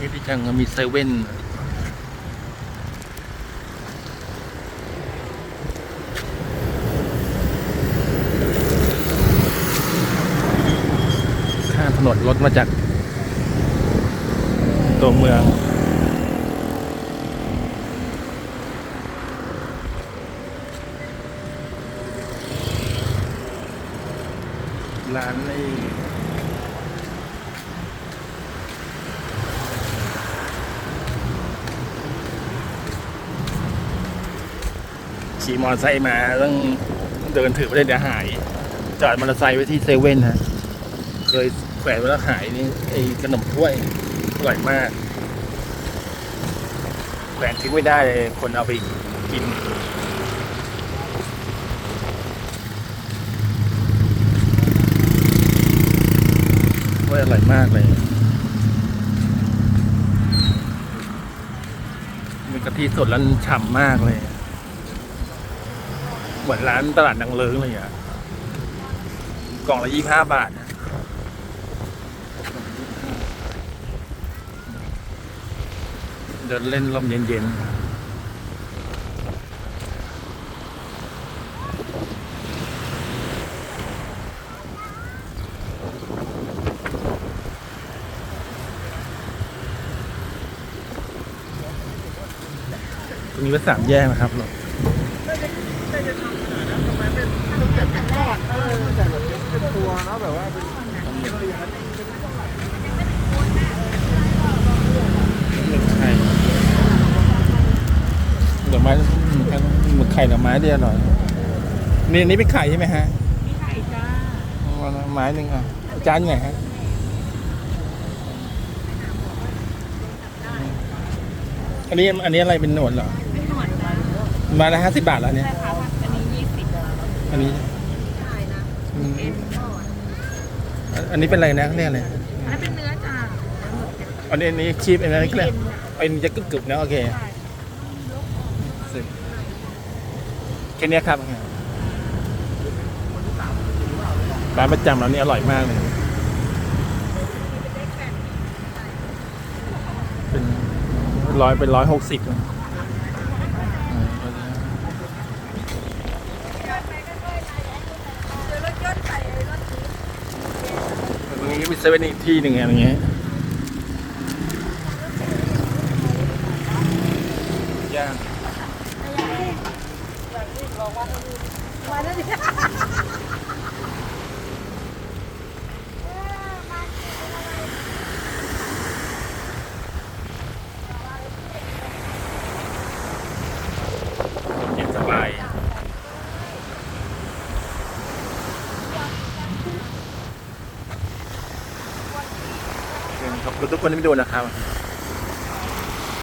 ที่จังมีเซเว่นข้ามถนนรถมาจาก ตัวเมืองร้านไอ้ ขี่มอเตอร์ไซค์มาต้องเดินถือไปเลยเดี๋ยวหาย จอดมอเตอร์ไซค์ไว้ที่เซเว่นฮะเคยแขวนไว้แล้วหายนี่ไอ้ขนมถ้วยอร่อยมากแขวนทิ้งไม่ได้เลยคนเอาไปกินว่าอร่อยมากเลยมีกะทิสดแล้วฉ่ำมากเลย เหมือนร้านตลาดนางเลิงเลยอะกล่องละยี่ห้าบาทเดินเล่นลมเย็นๆตรงนี้เป็นสามแยกนะครับ เด็กไม้เป็นตัวเนาะแบบว่าเป็นหนึ่งไข่เดี๋ยวไม้หมึกไข่เดี๋ยวไม้เดียวหน่อยนี่นี่เป็นไข่ใช่ไหมฮะมีไข่จ้าไม้หนึ่งอะจานไงฮะอันนี้อันนี้อะไรเป็นหนวดเหรอ มาละห้าสิบบาทแล้วเนี่ย ใช่ค่ะอันนี้ยี่สิบอันนี้ใช่นะอืมเอ็นก่อนอันนี้เป็นอะไรนะเรียกอะไรอันนั้นเป็นเนื้อจ้าอันนี้อันนี้คีบอันนี้ก็เลยอันนี้จะกรึบๆนะโอเคใช่สิบแค่เนี้ยครับร้านประจำเรานี่อร่อยมากเลย เป็นร้อยเป็นร้อยหกสิบตรงนี้ มีเซเว่นอีกที่หนึ่งอะไรเงี้ยย่างเย็นสบาย ขอบคุณทุกคนที่มาดูนะครับ